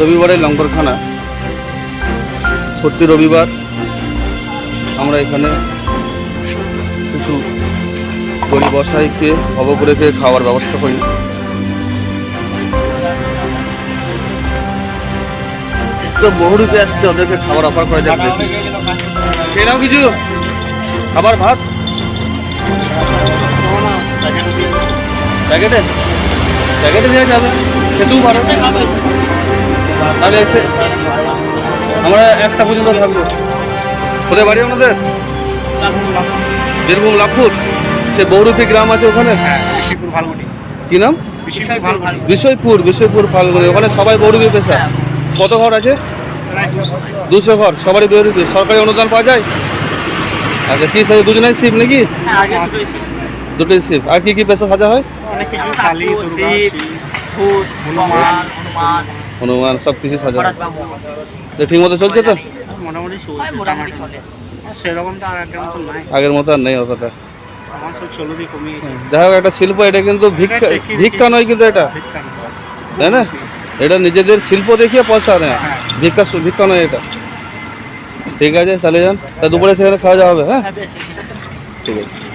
রবিবারের লঙ্গরখানা। সত্যি রবিবার আমরা এখানে কিছু গরিব অসহায়কে খেয়ে খাওয়ার ব্যবস্থা করি। তো বহুরূপে আসছে, ওদেরকে খাবার অফার করা যাবে নাও কিছু। খাবার, ভাত? প্যাকেটে। প্যাকেটে দেওয়া যাবে। খেতেও পারো। তাহলে এসে আমরা একটা পর্যন্ত থাকব। কোথায় বাড়ি আপনাদের? বীরভূম লাভপুর? সে বৌরূপী গ্রাম আছে ওখানে? হ্যাঁ কি নাম? বিষয়পুর বিষয়পুর ফাল্গুনি ওখানে সবাই বৌরূপী পেশা। কত ঘর আছে? দুশো ঘর। সবারই বৌরূপী। সরকারি অনুদান পাওয়া যায়? আচ্ছা কি সাথে দুজনের শিপ নাকি? আগে দুটোই শিপ আর কি কি পেশা সাজা হয়? অনেক কিছু হনুমান সব কিছু সাজা হয় তো ঠিক মতো চলছে তো? মোটামুটি চলে। সেরকম তো আর আগের মতো নাই। আগের মতো আর নেই অতটা। যাই হোক একটা শিল্প এটা কিন্তু ভিক্ষা ভিক্ষা নয় কিন্তু এটা। তাই না? এটা নিজেদের শিল্প দেখিয়ে পয়সা নেয় ভিক্ষা সু- ভিক্ষা নয় এটা। ঠিক আছে চালিয়ে যান। তা দুপুরে সেখানে খাওয়া যাওয়া হবে হ্যাঁ? হ্যাঁ। ঠিক আছে।